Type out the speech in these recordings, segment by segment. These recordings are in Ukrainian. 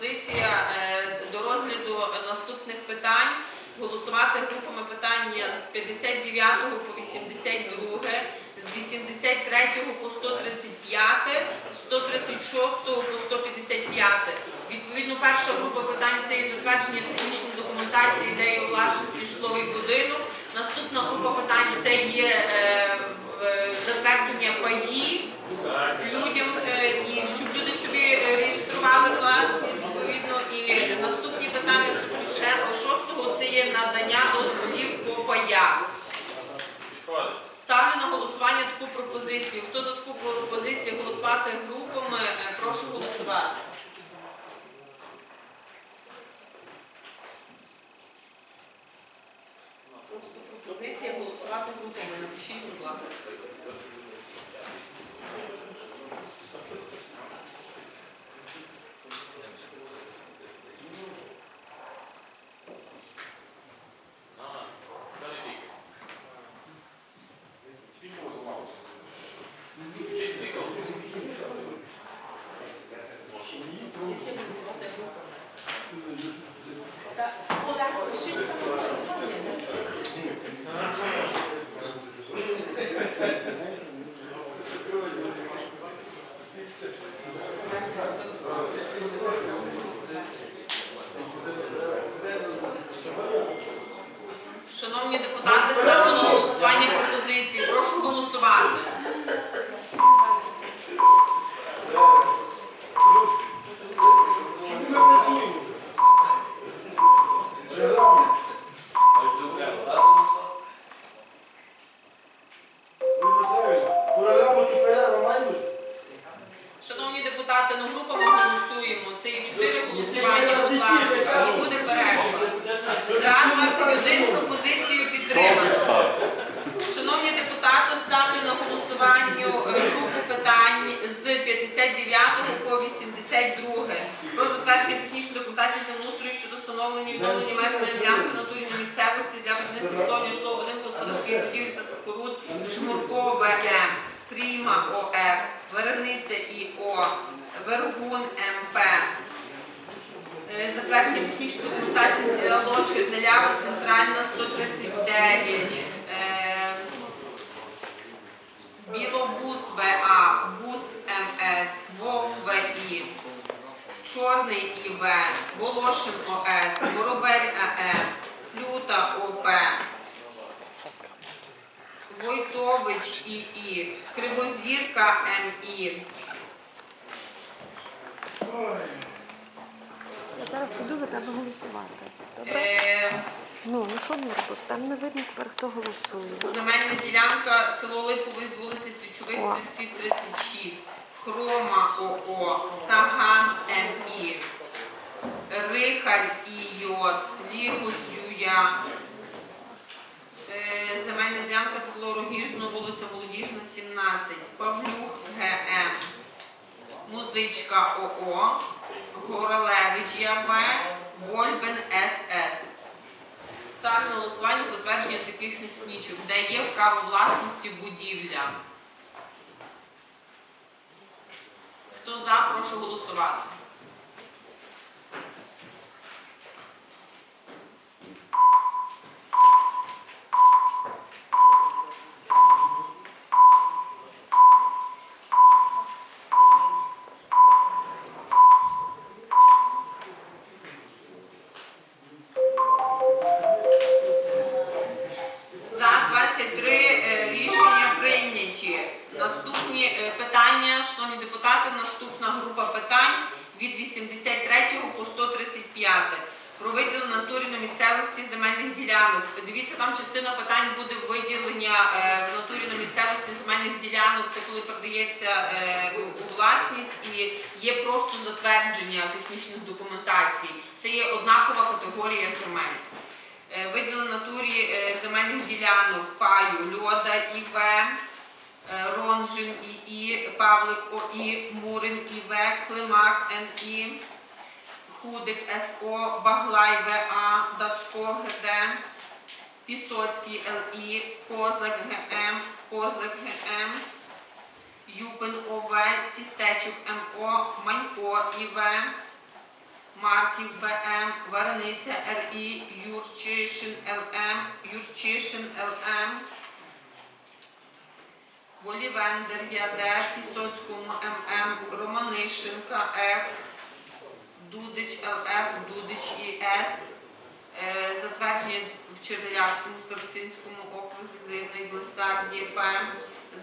пропозиція е, до розгляду наступних питань голосувати групами питання з 59 по 82, з 83 по 135, з 136 по 155. Відповідно, перша група питань це є затвердження технічної документації, у власності житловий будинок. Наступна група питань це є е, затвердження паї людям, е, щоб люди собі е, реєстрували власність, наступні питання шостого це є надання дозволів по паях. Ставлю на голосування таку пропозицію. Хто за таку пропозицію голосувати групами, е, прошу голосувати. Пропозиція голосувати групами. Напишіть, будь ласка. Пропозиція голосувати групами. Та, Олег, пиши там голосування. Шановні депутати, ставлю на голосування пропозиції. Прошу голосувати. Ми працюємо. Регламент. Ви правильно. По регламенту перерва має бути? Шановні депутати, ну групами голосуємо. Це є чотири голосування. Будь ласка, не буде перерва. За 21 пропозицію підтримано. Шановні депутати, ставлю на голосування е, групу питань з 59 по 82 про затвердження технічної документації землеустрою щодо встановлення і відновлення меж земельної ділянки в натурі на місцевості для будівництва обслуговування та споруд Жмурко ВМ, Пріма ОР, Верениця ІО, Вергун МП. Е, Затвердження технічної документації село Чернелява, Центральна, 139. Е, Білобус ВА, Бус МС, Вов ВІ, Чорний ІВ, Волошин ОС, Воробель АЕ, Люта ОП, Войтович ІІ, Кривозірка МІ. Я зараз піду за тебе голосувати. Добре? Е, Ну, ну що мені робити? Там не видно тепер, хто голосує. Земельна ділянка село Липовий з вулиці Січових О. стрільців 36, Хрома ОО, Саган МІ, Рихаль ІЙ, Лігус Юя, Е, земельна ділянка село вулиця Молодіжна, 17, Павлюк ГМ, Музичка ОО, Горалевич ЯВ, Вольбен СС. Ставлю на голосування затвердження таких технічок, де є право власності будівля. Хто за, прошу голосувати. Шановні депутати, наступна група питань від 83 по 135. Про виділення натурі на місцевості земельних ділянок. Дивіться, там частина питань буде виділення е, в натурі на місцевості земельних ділянок. Це коли передається е, у власність і є просто затвердження технічних документацій. Це є однакова категорія земель. Е, Виділено натурі е, земельних ділянок паю Льода ІВ, е, Ронжин ІІ, Павлик ОІ, Мурин ІВ, Климак НІ, Худик СО, Баглай ВА, Дацько ГД, Пісоцький ЛІ, Козак ГМ, Козак ГМ, Юпин ОВ, Тістечук МО, Манько ІВ, Марків БМ, Варениця РІ, Юрчишин ЛМ, Юрчишин ЛМ, Волівендер ЯД, Пісоцькому ММ, Романишенка Ф, Дудич ЛФ, Дудич ІС, Е, затвердження в Чернелявському старостинському окрузі заявник Лисак ДП,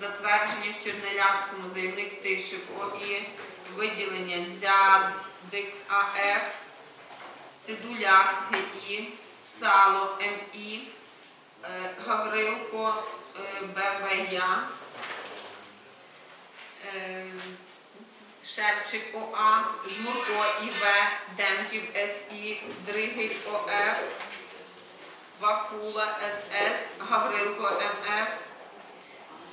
затвердження в Чернелявському заявник Тишик ОІ, виділення Дзядик АФ, Цидуляк ГІ, Сало МІ, е, Гаврилко е, БВЯ, Шевчик ОА, Жмурко ІВ, Демків СІ, Дригий ОФ, Вакула СС, Гаврилко МФ,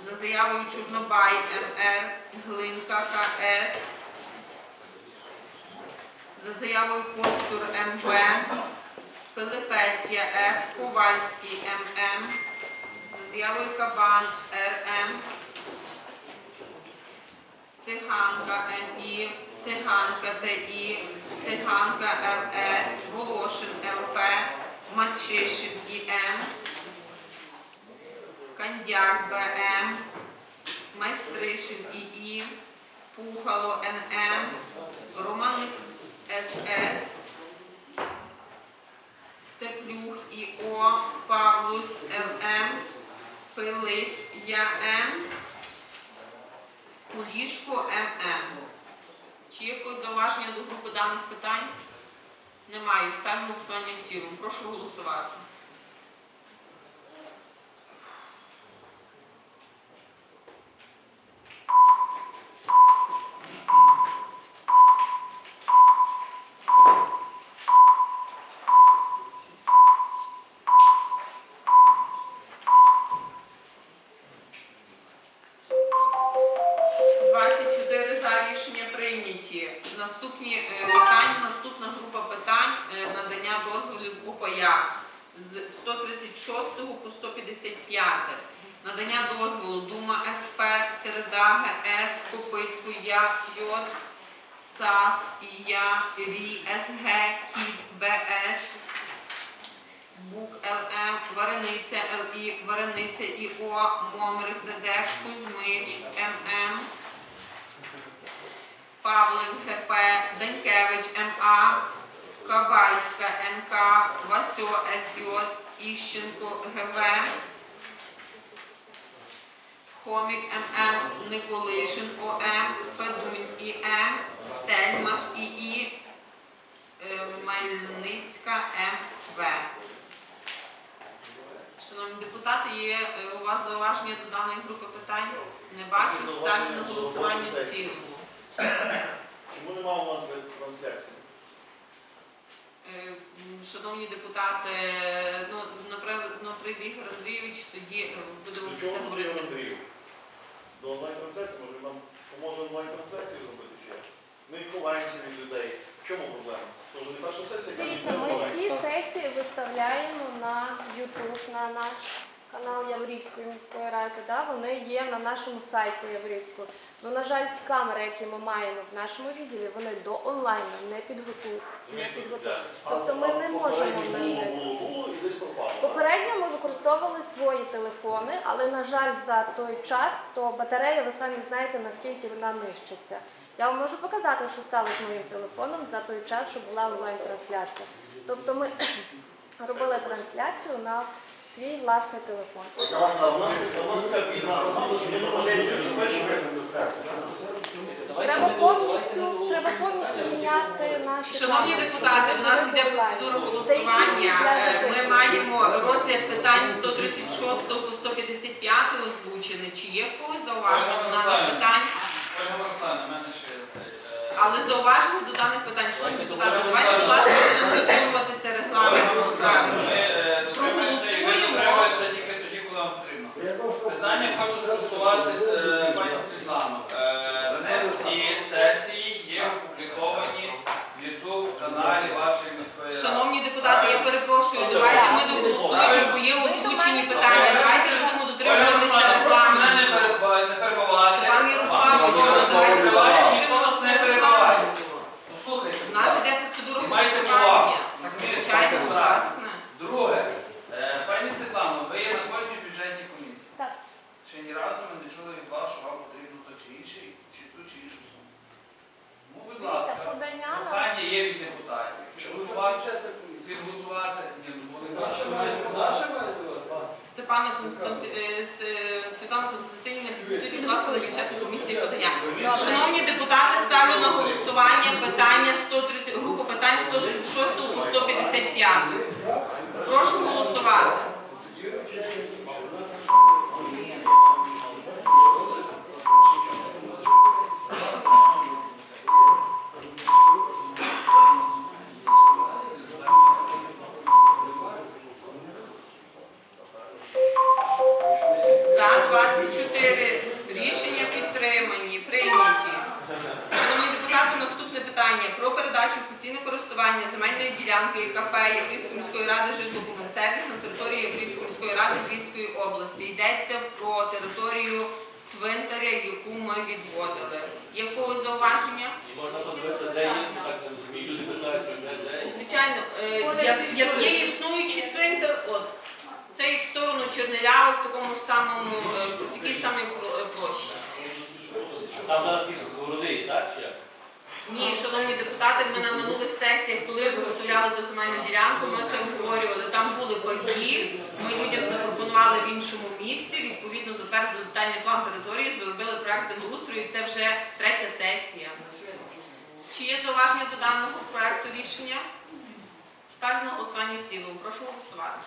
за заявою Чорнобай МР, Глинка КС, за заявою Костур МВ, Пилипець ЯФ, Ковальський ММ, за заявою Кабан РМ, Циганка МІ, Циганка ТІ, Циганка ЛС, Волошин ЛП, Мачишин ІМ, Кандяк БМ, Майстришин ІІ, Пухало НМ, Романик СС, Теплюх ІО, Павлус ЛМ, Пилип ЯМ, Кулішко ММ. Чи є якось зауваження до групи даних питань? Немає. Ставимо в цілому. Прошу голосувати. ІЯ, РІ, СГ, КІД, БС, Бук ЛМ, Варениця ЛІ, Варениця ІО, Момрик ДД, Кузьмич, ММ, Павлик ГП, Данькевич МА, Кабальська НК, Васьо СЙ, Іщенко ГВ, Хомік ММ, Николишин ОМ, Федунь ІМ, Стельмах ІІ, Мельницька МВ. Шановні депутати, є е, у вас зауваження до даної групи питань? Не бачу. Ставлю на голосування в цілому. Чому немає онлайн трансляції? Е, Шановні депутати, е, ну, прийде Ігор Андрійович, тоді е, будемо До про це чого говорити. Ігор Андрійович? До онлайн трансляції, може нам поможе онлайн трансляцію зробити ще? Ми ховаємося від людей. В чому проблема? Тож не перша сесія, яка Дивіться, не ми ховається. всі сесії виставляємо на YouTube, на наш канал Яворівської міської ради. Да? Вони є на нашому сайті Яворівського. Ну, на жаль, ті камери, які ми маємо в нашому відділі, вони до онлайну не підготують. Не підготують. Тобто ми не можемо пропало. Попередньо ми використовували свої телефони, але на жаль, за той час то батарея, ви самі знаєте, наскільки вона нищиться. Я вам можу показати, що сталося з моїм телефоном за той час, що була онлайн-трансляція. Тобто ми робили трансляцію на свій власний телефон. У у. Треба повністю, треба повністю міняти наші Шановні камери, депутати, щоб вони нас були йде онлайн. процедура Це голосування. Е, Ми маємо розгляд питань 136 по 155 озвучені. Чи є в когось зауваження до даних питань? Ольга Марсана, в мене ще цей. е, Але зауваження до даних питань, шановні депутати, давайте, будь ласка, будемо дотримуватися регламенту Ми справи. е, дотримуємося і ви Проголосуємо. дотримуєтеся тільки тоді, коли вам потрібно. Питання хочу спростувати е, пані Світлану. Е, Всі сесії є опубліковані в YouTube каналі вашої міської ради. Шановні депутати, депутати, я перепрошую, давайте ми доголосуємо, бо є озвучені питання. Давайте будемо Оля дотримуватися Руслана, прошу мене не регламенту. перебивати, не перебивати. Степан Ярославович, Вам ніхто не давайте перебиває, давайте ніхто вас не дотримуватися перебиває. регламенту. Послухайте, У нас іде процедура Майте голосування. повагу. Так, ні, Звичайно, так. власне. Друге, е, пані Світлано, ви є на кожній бюджетній комісії. Так. Ще ні разу ми не чули від вас, що вам потрібно то чи інший, чи ту чи іншу суму. Ну, будь ласка, прохання є від депутатів. Підготувати, підготувати, ні, ну вони Степана Константи... е, С- е, Світлана Константинівна, підготуйте, будь ласка, до бюджетної комісії подання. Шановні депутати, ставлю на голосування питання 130, групу питань 136 по 155. Прошу голосувати. Ні, шановні депутати, ми на минулих сесіях, коли виготовляли ту земельну ділянку, ми це обговорювали. Там були паї, ми людям запропонували в іншому місті, відповідно затвердили детальний план території, зробили проект землеустрою, і це вже третя сесія. Чи є зауваження до даного проекту рішення? Ставлю на голосування в цілому. Прошу голосувати.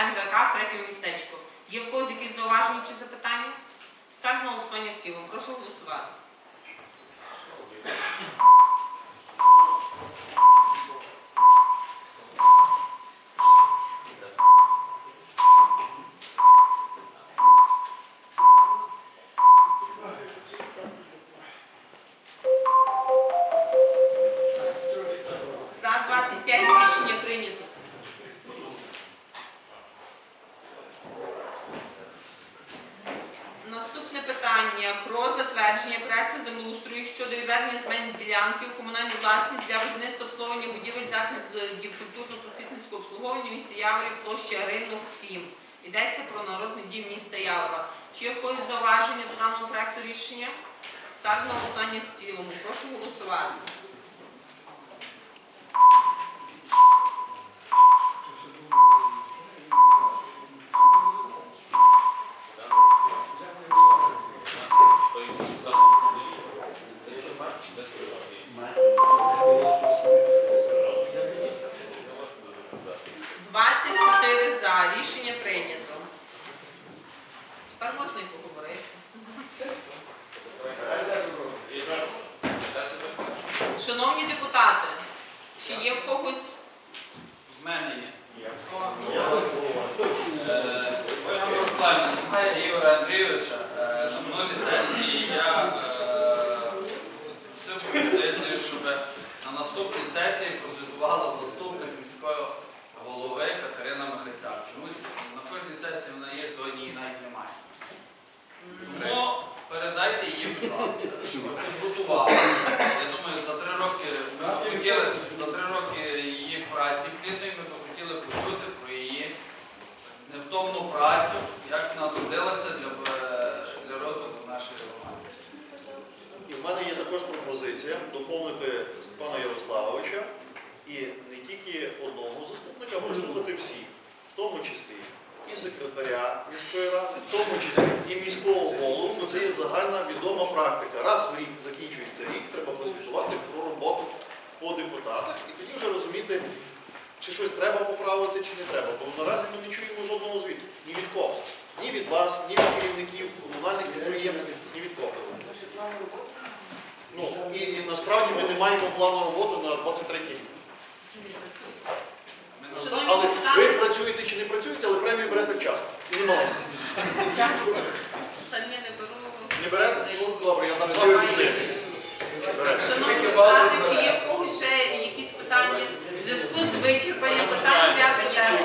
НВК в третьому містечку. Є в когось якісь зауваження чи запитання? Ставимо голосування в цілому. Прошу голосувати. Затвердження проекту землеустрою щодо відведення земельної ділянки у комунальну власність для будівництва обслуговування будівель закладів культурно-просвітницького обслуговування в місті Яворів, площа Ринок 7. Йдеться про народний дім міста Явора. Чи є якось зауваження до даного проекту рішення? Ставлю на голосування в цілому. Прошу голосувати. За. Рішення прийнято. Тепер можна і поговорити. Шановні депутати, чи є в когось в мене є. Е, Ольга Мирославівна, немає Ігоря Андрійовича. Е, На минулій сесії я е, просив пропозицію, щоб на наступній сесії прозвітувала заступник Чомусь на кожній сесії вона є, сьогодні її навіть немає. Тому передайте її, будь ласка, щоб. Я думаю, за три роки ми хотіли, за три роки її праці плідної ми хотіли почути про її невтомну працю, як вона трудилася для, для розвитку нашої громади. І в мене є також пропозиція доповнити Степана Ярославовича і не тільки одного заступника, а послухати всіх, тому числі і секретаря міської ради, в тому числі і міського голову, бо це є загальна відома практика. Раз в рік закінчується рік, треба прозвітувати про роботу по депутатах і тоді вже розуміти, чи щось треба поправити, чи не треба. Бо наразі ми не чуємо жодного звіту. Ні від кого. Ні від вас, ні від керівників комунальних підприємств, ні від кого. Ну, і, і насправді ми не маємо плану роботи на 23 рік. Ми Ну, на- Шановні Але ви працюєте чи не працюєте, але премію берете вчасно. І не маленьку. Та ні, не беру. Не берете? Ну, добре, я там завтра туди. Шановні депутати, чи є в когось ще якісь питання в зв'язку з вичерпанням питань порядку